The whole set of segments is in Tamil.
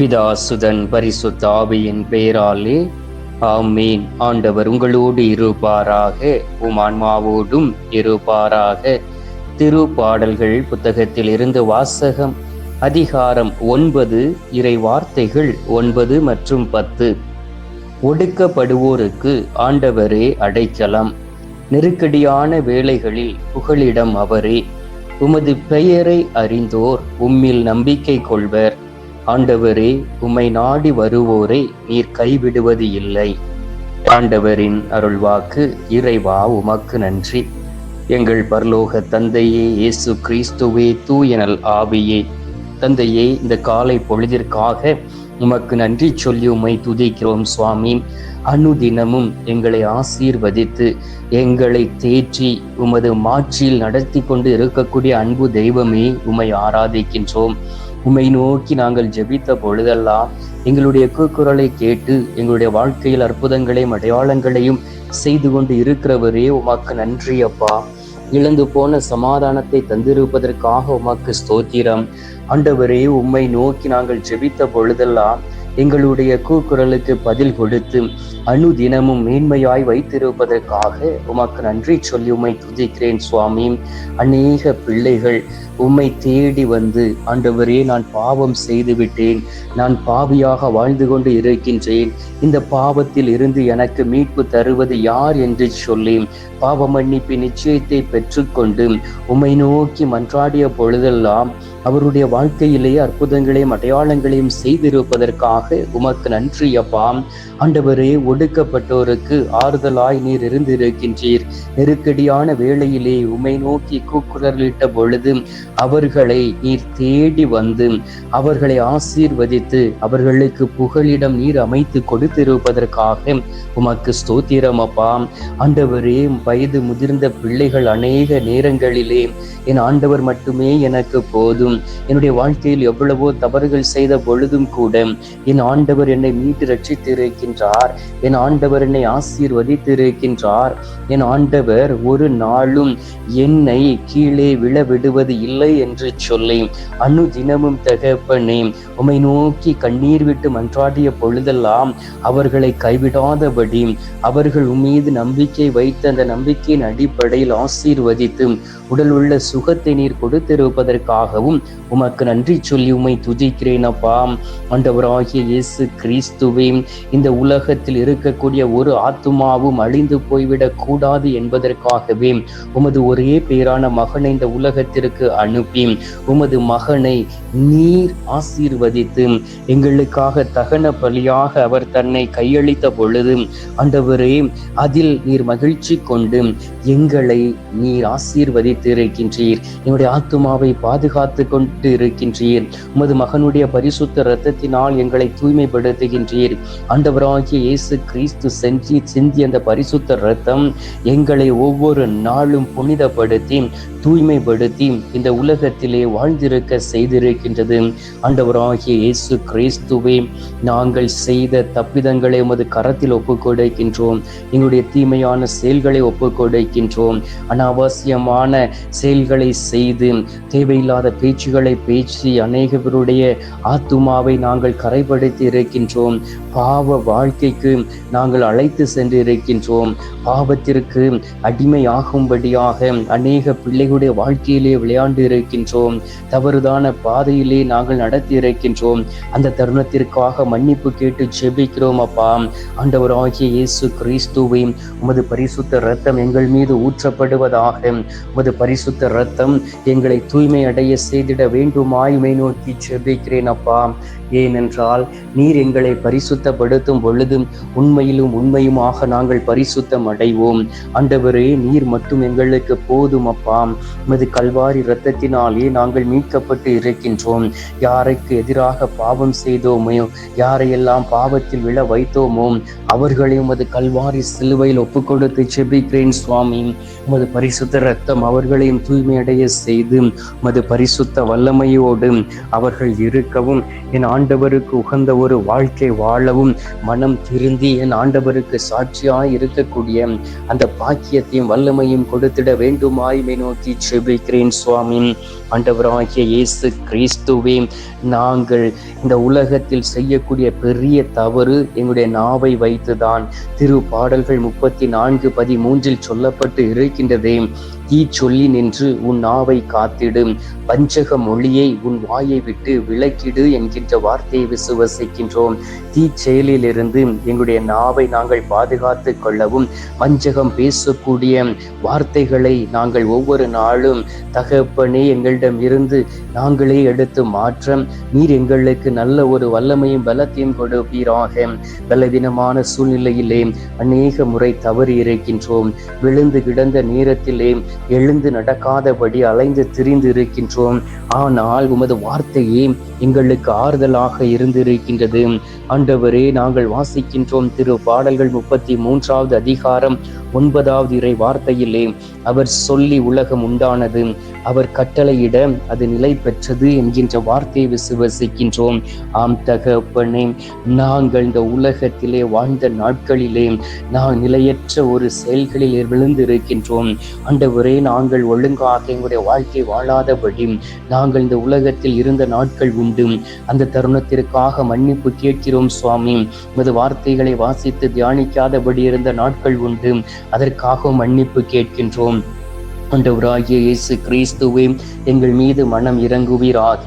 பிதாசுதன் பரிசுத்த ஆவியின் பெயராலே ஆமீன். ஆண்டவர் உங்களோடு இருப்பாராக. உம் ஆன்மாவோடும் இருப்பாராக. திருப்பாடல்கள் புத்தகத்தில் இருந்து வாசகம் அதிகாரம் ஒன்பது இறை வார்த்தைகள் ஒன்பது மற்றும் பத்து. ஒடுக்கப்படுவோருக்கு ஆண்டவரே அடைக்கலம். நெருக்கடியான வேளைகளில் புகழிடம் அவரே. உமது பெயரை அறிந்தோர் உம்மில் நம்பிக்கை கொள்வர். ஆண்டவரே உம்மை நாடி வருவோரை நீர் கைவிடுவது இல்லை. ஆண்டவரின் அருள்வாக்கு இறைவா உமக்கு நன்றி. எங்கள் பரலோக தந்தையே இயேசு கிறிஸ்துவே தூயனல் ஆவியே. தந்தையே இந்த காலை பொழுதிற்காக உமக்கு நன்றி சொல்லி உம்மை துதிக்கிறோம் சுவாமி. அனுதினமும் எங்களை ஆசீர்வதித்து எங்களை தேற்றி உமது மாற்றில் நடத்தி கொண்டு இருக்கக்கூடிய அன்பு தெய்வமே உம்மை ஆராதிக்கின்றோம். உம்மை நோக்கி நாங்கள் ஜெபித்த பொழுதெல்லாம் எங்களுடைய கூக்குரலை கேட்டு எங்களுடைய வாழ்க்கையில் அற்புதங்களையும் அடையாளங்களையும் செய்து கொண்டு இருக்கிறவரே உமக்கு நன்றி அப்பா. இழந்து போன சமாதானத்தை தந்திருப்பதற்காக உமக்கு ஸ்தோத்திரம். ஆண்டவரே உம்மை நோக்கி நாங்கள் ஜெபித்த பொழுதெல்லாம் எங்களுடைய கூக்குரலுக்கு பதில் கொடுத்து அணுதினமும் மேன்மையாய் வைத்திருப்பதற்காக உமக்கு நன்றி சொல்லி உம்மை துதிக்கிறேன் சுவாமி. அநேக பிள்ளைகள் உம்மை தேடி வந்து ஆண்டவரே நான் பாவம் செய்துவிட்டேன். நான் பாவியாக வாழ்ந்து கொண்டு இருக்கின்றேன். இந்த பாவத்தில் இருந்து எனக்கு மீட்பு தருவது யார் என்று சொல்லி பாவ மன்னிப்பு நிச்சயத்தை பெற்றுக்கொண்டு உம்மை நோக்கி மன்றாடிய பொழுதெல்லாம் அவருடைய வாழ்க்கையிலேயே அற்புதங்களையும் அடையாளங்களையும் செய்திருப்பதற்காக உமக்கு நன்றி அப்பா. ஆண்டவரே ஒடுக்கப்பட்டோருக்கு ஆறுதலாய் நீர் இருந்திருக்கின்றீர். நெருக்கடியான வேளையிலே உம்மை நோக்கி கூக்குரலிட்ட பொழுது அவர்களை நீர் தேடி வந்து அவர்களை ஆசீர்வதித்து அவர்களுக்கு புகழிடம் நீர் அமைத்து கொடுத்திருப்பதற்காக உமக்கு ஸ்தோத்திரம் அப்பா. ஆண்டவரே வயது முதிர்ந்த பிள்ளைகள் அநேக நேரங்களிலே என் ஆண்டவர் மட்டுமே எனக்கு போதும். என்னுடைய வாழ்க்கையில் எவ்வளவோ தவறுகள் செய்த பொழுதும் கூட என் ஆண்டவர் என்னை மீட்டு ரட்சித்திருக்கின்றார். என் ஆண்டவர் என்னை ஆசீர்வதித்து இருக்கின்றார் என் ஆண்டவர் ஒரு நாளும் என்னை கீழே விழ விடுவது இல்லை என்று சொல்லி அணு தினமும் தகப்பனே உம்மை நோக்கி கண்ணீர் விட்டு மன்றாடிய பொழுதெல்லாம் அவர்களை கைவிடாதபடி அவர்கள் உம்மீது நம்பிக்கை வைத்த அந்த நம்பிக்கையின் அடிப்படையில் ஆசீர்வதித்து உடல் உள்ள சுகத்தை நீர் கொடுத்திருப்பதற்காகவும் உமக்கு நன்றி சொல்லி உமை துதிக்கிறேன் அப்பா. ஆண்டவராகிய இயேசு கிறிஸ்துவே இந்த உலகத்தில் இருக்கக்கூடிய ஒரு ஆத்துமாவும் அழிந்து போய்விடக் கூடாது என்பதற்காகவே உமது ஒரே பேரான மகனை இந்த உலகத்திற்கு அனுப்பி உமது மகனை நீர் ஆசீர்வதித்து எங்களுக்காக தகன பலியாக அவர் தன்னை கையளித்த பொழுது ஆண்டவரே அதில் நீர் மகிழ்ச்சி கொண்டு எங்களை நீர் வைத்து இருக்கின்றீர் என்னுடைய ஆத்துமாவை பாதுகாத்து கொண்டு இருக்கின்றீர் உமது மகனுடைய பரிசுத்த இரத்தத்தினால் எங்களை தூய்மைப்படுத்துகின்றீர். ஆண்டவராகிய இயேசு கிறிஸ்து செஞ்சி சிந்தி அந்த பரிசுத்த இரத்தம் எங்களை ஒவ்வொரு நாளும் புனிதப்படுத்தி தூய்மைப்படுத்தி இந்த உலகத்திலே வாழ்ந்திருக்க செய்திருக்கின்றது. ஆண்டவராகிய இயேசு கிறிஸ்துவே நாங்கள் செய்த தப்பிதங்களை உமது கரத்தில் ஒப்புக்கொடுக்கின்றோம். எங்களுடைய தீமையான செயல்களை ஒப்புக்கொடுக்கின்றோம். அனாவசியமான செயல்களை செய்து தேவையில்லாத பேச்சுகளை பேசி அநேகருடைய ஆத்துமாவை நாங்கள் கரைப்படுத்தி இருக்கின்றோம். பாவ வாழ்க்கைக்கு நாங்கள் அழைத்து சென்று இருக்கின்றோம். பாவத்திற்கு அடிமையாகும்படியாக அநேக பிள்ளைகளுடைய வாழ்க்கையிலே விளையாண்டு இருக்கின்றோம். தவறுதான பாதையிலே நாங்கள் நடத்தி இருக்கின்றோம். அந்த தருணத்திற்காக மன்னிப்பு கேட்டு ஜெபிக்கிறோம் அப்பா. ஆண்டவராகிய இயேசு கிறிஸ்துவை உமது பரிசுத்த ரத்தம் எங்கள் மீது ஊற்றப்படுவதாக உமது பரிசுத்த ரத்தம் எங்களை தூய்மை அடைய செய்திட வேண்டுமாய்மை நோக்கி செபிக்கிறேன் அப்பா. ஏனென்றால் நீர் எங்களை பரிசுத்தப்படுத்தும் பொழுதும் உண்மையிலும் உண்மையுமாக நாங்கள் பரிசுத்தம் அடைவோம் அண்டவரே நீர் மட்டும் எங்களுக்கு போதும் அப்பா. மது கல்வாரி இரத்தத்தினாலே நாங்கள் மீட்கப்பட்டு இருக்கின்றோம். யாருக்கு எதிராக பாவம் செய்தோமோ யாரையெல்லாம் பாவத்தில் விழ வைத்தோமோ அவர்களை உமது கல்வாரி சிலுவையில் ஒப்பு கொடுத்து செபிக்கிறேன் சுவாமி. உமது பரிசுத்த ரத்தம் அவர் அவர்களையும் தூய்மையடைய செய்து மது பரிசுத்த வல்லமையோடு அவர்கள் இருக்கவும் என் ஆண்டவருக்கு உகந்த ஒரு வாழ்க்கை வாழவும் மனம் திருந்தி என் ஆண்டவருக்கு சாட்சியாய் இருக்கக்கூடிய அந்த பாக்கியத்தையும் வல்லமையும் கொடுத்திட வேண்டுமாய்மை நோக்கி செபிக்கிறேன் சுவாமி. ஆண்டவராகிய இயேசு கிறிஸ்துவே நாங்கள் இந்த உலகத்தில் செய்யக்கூடிய பெரிய தவறு எங்களுடைய நாவை வைத்துதான். திரு பாடல்கள் முப்பத்தி நான்கு பதிமூன்றில் சொல்லப்பட்டு இருக்கின்றதே தீ சொல்லி நின்று உன் நாவை காத்திடும் பஞ்சக மொழியை உன் வாயை விட்டு விலக்கிடு என்கின்ற வார்த்தையை விசுவசிக்கின்றோம். தீ செயலிலிருந்து எங்களுடைய நாவை நாங்கள் பாதுகாத்து கொள்ளவும் வஞ்சகம் பேசக்கூடிய வார்த்தைகளை நாங்கள் ஒவ்வொரு நாளும் தகப்பனே எங்களிடம் இருந்து நாங்களே எடுத்து மாற்றம் நீர் எங்களுக்கு நல்ல ஒரு வல்லமையும் பலத்தையும் கொடுப்பீராக. பலவீனமான சூழ்நிலையிலே அநேக முறை தவறி இருக்கின்றோம். விழுந்து கிடந்த நேரத்திலே எழுந்து நடக்காதபடி அலைந்து திரிந்து இருக்கின்றோம் ஆனால் உமது வார்த்தையே எங்களுக்கு ஆறுதலாக இருந்திருக்கின்றது. ஆண்டவரே நாங்கள் வாசிக்கின்றோம் திரு பாடல்கள் முப்பத்தி மூன்றாவது அதிகாரம் ஒன்பதாவது இறை வார்த்தையிலே. அவர் சொல்லி உலகம் உண்டானது. அவர் கட்டளையிட அது நிலை பெற்றது என்கின்ற வார்த்தையை விசுவசிக்கின்றோம் ஆம் தகப்பனே நாங்கள் இந்த உலகத்திலே வாழ்ந்த நாட்களிலே நான் நிலையற்ற ஒரு செயல்களில் விழுந்து இருக்கின்றோம் ஆண்டவரே நாங்கள் ஒழுங்காக எங்களுடைய வாழ்க்கை வாழாதபடி நாங்கள் இந்த உலகத்தில் இருந்த நாட்கள் உண்டு. அந்த தருணத்திற்காக மன்னிப்பு கேட்கிறோம் சுவாமி. உமது வார்த்தைகளை வாசித்து தியானிக்காதபடி இருந்த நாட்கள் உண்டு. அதற்காக மன்னிப்பு கேட்கின்றோம். alaikum ஆண்டவராகிய இயேசு கிறிஸ்துவே எங்கள் மீது மனம் இறங்குவீராக.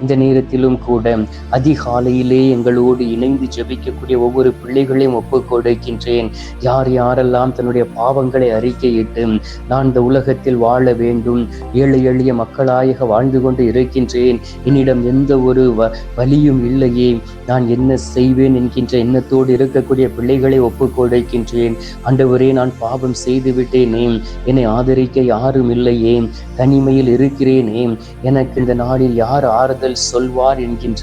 இந்த நேரத்திலும் கூட அதிகாலையிலே எங்களோடு இணைந்து ஜெபிக்கக்கூடிய ஒவ்வொரு பிள்ளைகளையும் ஒப்பு கொடுக்கின்றேன் யார் யாரெல்லாம் தன்னுடைய பாவங்களை அறிக்கையிட்டு நான் இந்த உலகத்தில் வாழ வேண்டும் ஏழை எளிய மக்களாக வாழ்ந்து கொண்டு இருக்கின்றேன் என்னிடம் எந்த ஒரு வ வலியும் இல்லையே நான் என்ன செய்வேன் என்கின்ற எண்ணத்தோடு இருக்கக்கூடிய பிள்ளைகளை ஒப்பு கொடுக்கின்றேன் ஆண்டவரே நான் பாவம் செய்து விட்டேனே என்னை ஆதரிக்க யாரும் இல்லையே தனிமையில் இருக்கிறேனே. எனக்கு இந்த நாளில் யார் ஆறுதல் சொல்வார் என்கின்ற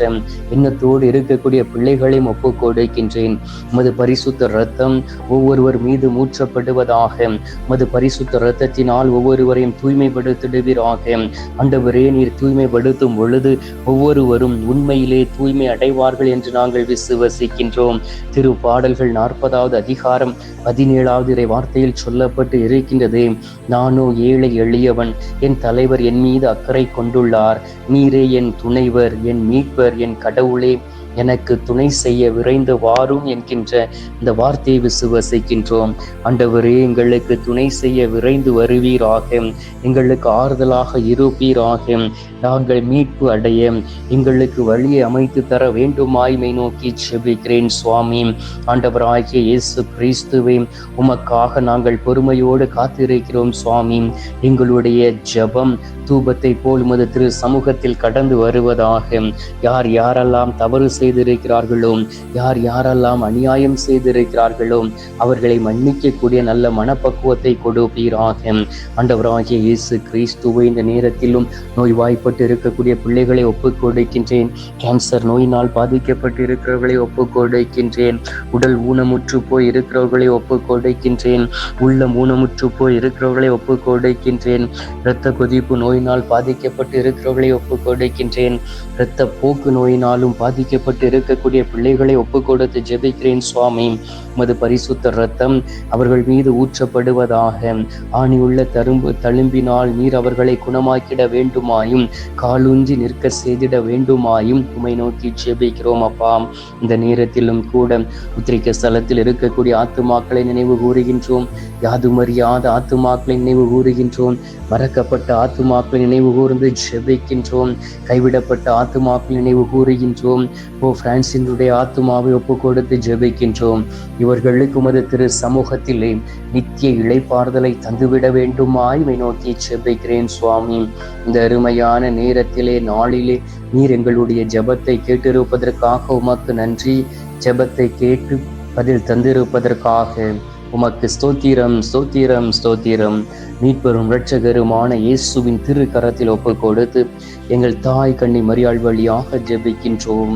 எண்ணத்தோடு இருக்கக்கூடிய பிள்ளைகளையும் ஒப்பு கொடுக்கின்றேன். உமது பரிசுத்த ரத்தம் ஒவ்வொருவர் மீது மூற்றப்படுவதாக. உமது பரிசுத்த ரத்தத்தினால் ஒவ்வொருவரையும் தூய்மைப்படுத்திடுவீராக. அண்டவரே நீர் தூய்மைப்படுத்தும் பொழுது ஒவ்வொருவரும் உண்மையிலே தூய்மை அடைவார்கள் என்று நாங்கள் விசுவசிக்கின்றோம். திரு பாடல்கள் நாற்பதாவது அதிகாரம் பதினேழாவது இறை வார்த்தையில் சொல்லப்பட்டு இருக்கின்றது. நானோ ஏழை எளியவன் என் தலைவர் என் மீது அக்கறை கொண்டுள்ளார். நீரே என் துணைவர் என் மீட்பர் என் கடவுளே. எனக்கு துணை செய்ய விரைந்து வாரும் என்கின்ற இந்த வார்த்தையை விசுவசிக்கின்றோம் ஆண்டவரே எங்களுக்கு துணை செய்ய விரைந்து வருவீராக. எங்களுக்கு ஆறுதலாக இருப்பீராக. நாங்கள் மீட்பு அடைய எங்களுக்கு வழியை அமைத்து தர வேண்டுமாய்மை நோக்கி செபிக்கிறேன் சுவாமி. ஆண்டவராகிய இயேசு கிறிஸ்துவை உமக்காக நாங்கள் பொறுமையோடு காத்திருக்கிறோம் சுவாமி. எங்களுடைய ஜெபம் தூபத்தை போல் உமது திரு சமூகத்தில் கடந்து வருவதாக. யார் யாரெல்லாம் தவறு செய்திருக்கிறார்களோ? யார் யாரெல்லாம் அநியாயம் செய்திருக்கிறார்களோ? அவர்களை மன்னிக்கக்கூடிய நல்ல மனப்பக்குவத்தை கொடுப்பீராக. ஆண்டவராகிய இயேசு கிறிஸ்துவை இந்த நேரத்திலும் நோய்வாய்ப்பட்டு இருக்கக்கூடிய பிள்ளைகளை ஒப்புக் கொடுக்கின்றேன் கேன்சர் நோயினால் பாதிக்கப்பட்டு இருக்கிறவர்களை ஒப்புக் கொடுக்கின்றேன் உடல் ஊனமுற்று போய் இருக்கிறவர்களை ஒப்புக் கொடுக்கின்றேன் உள்ளம் ஊனமுற்று போய் இருக்கிறவர்களை ஒப்புக் கொடுக்கின்றேன் இரத்த கொதிப்பு நோயினால் பாதிக்கப்பட்டு இருக்கிறவர்களை ஒப்புக் கொடுக்கின்றேன் இரத்த போக்கு நோயினாலும் பாதிக்கப்பட்டு இருக்கக்கூடிய பிள்ளைகளை ஒப்பு கொடுத்து ஜெபிக்கிறேன் சுவாமி. உமது பரிசுத்த ரத்தம் அவர்கள் மீது ஊற்றப்படுவதாக. ஆணியுள்ள தரும்பு தழும்பினால் நீர் அவர்களை குணமாக்கிட வேண்டுமாயும் காலூஞ்சி நிற்க செய்திட வேண்டுமாயும் உமை நோக்கி ஜெபிக்கிறோம் அப்பா. இந்த நேரத்திலும் கூட உத்திரிக்க ஸ்தலத்தில் இருக்கக்கூடிய ஆத்துமாக்களை நினைவு கூறுகின்றோம். யாதுமறியாத ஆத்துமாக்களை நினைவு கூறுகின்றோம். மறக்கப்பட்ட ஆத்துமாக்களை நினைவு கூர்ந்து ஜெபிக்கின்றோம். கைவிடப்பட்ட ஆத்துமாக்களை நினைவு கூறுகின்றோம். ஓ பிரான்சினுடைய ஆத்துமாவை ஒப்பு கொடுத்து ஜெபிக்கின்றோம். இவர்களுக்கு உமது திரு சமூகத்திலே நித்திய இழைப்பாறுதலை தந்துவிட வேண்டுமாய்மை நோக்கி ஜெபிக்கிறேன் சுவாமி. இந்த அருமையான நேரத்திலே நாளிலே நீர் எங்களுடைய ஜெபத்தை கேட்டிருப்பதற்காக உமக்கு நன்றி. ஜெபத்தை கேட்டு பதில் தந்திருப்பதற்காக உமக்கு ஸ்தோத்திரம் ஸ்தோத்திரம் ஸ்தோத்திரம். மீட்பெரும் இரட்சகருமான இயேசுவின் திரு கரத்தில் ஒப்பு கொடுத்து எங்கள் தாய் கண்ணி மரியாள் வழியாக ஜெபிக்கின்றோம்.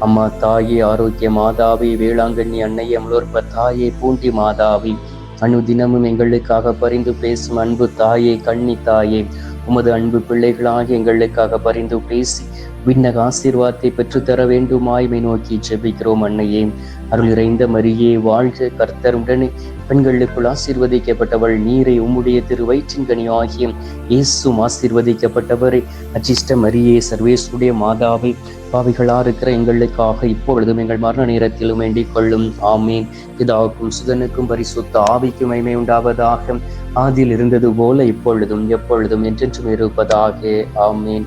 அம்மா தாயே ஆரோக்கிய மாதாவே வேளாங்கண்ணி அன்னையே முழுப்ப தாயே பூண்டி மாதாவே. அனுதினமும் எங்களுக்காக பரிந்து பேசும் அன்பு தாயே கண்ணி தாயே. உமது அன்பு பிள்ளைகளாக எங்களுக்காக பரிந்து பேசி விண்ணக ஆசீர்வாதத்தை பெற்றுத்தர வேண்டுமாய்மை நோக்கி ஜெபிக்கிறோம் அன்னையே. அருள் இறைந்த மரியே வாழ்க கர்த்தருடனே பெண்களுக்குள் ஆசீர்வதிக்கப்பட்டவள் நீரை உம்முடைய திரு வயிற்றின் ஆகிய இயேசும் ஆசீர்வதிக்கப்பட்டவரை. அச்சிஷ்ட மரியே சர்வேசுடைய மாதாவை. பாவிகளா இருக்கிற எங்களுக்காக இப்பொழுதும் எங்கள் மரண நேரத்திலும் வேண்டிக் கொள்ளும். ஆமீன். பிதாவுக்கும் சுதனுக்கும் பரிசுத்த ஆவிக்கும் மைமை உண்டாவதாக. ஆதியில் இருந்தது போல இப்பொழுதும் எப்பொழுதும் என்றென்றும் இருப்பதாக. ஆமீன்.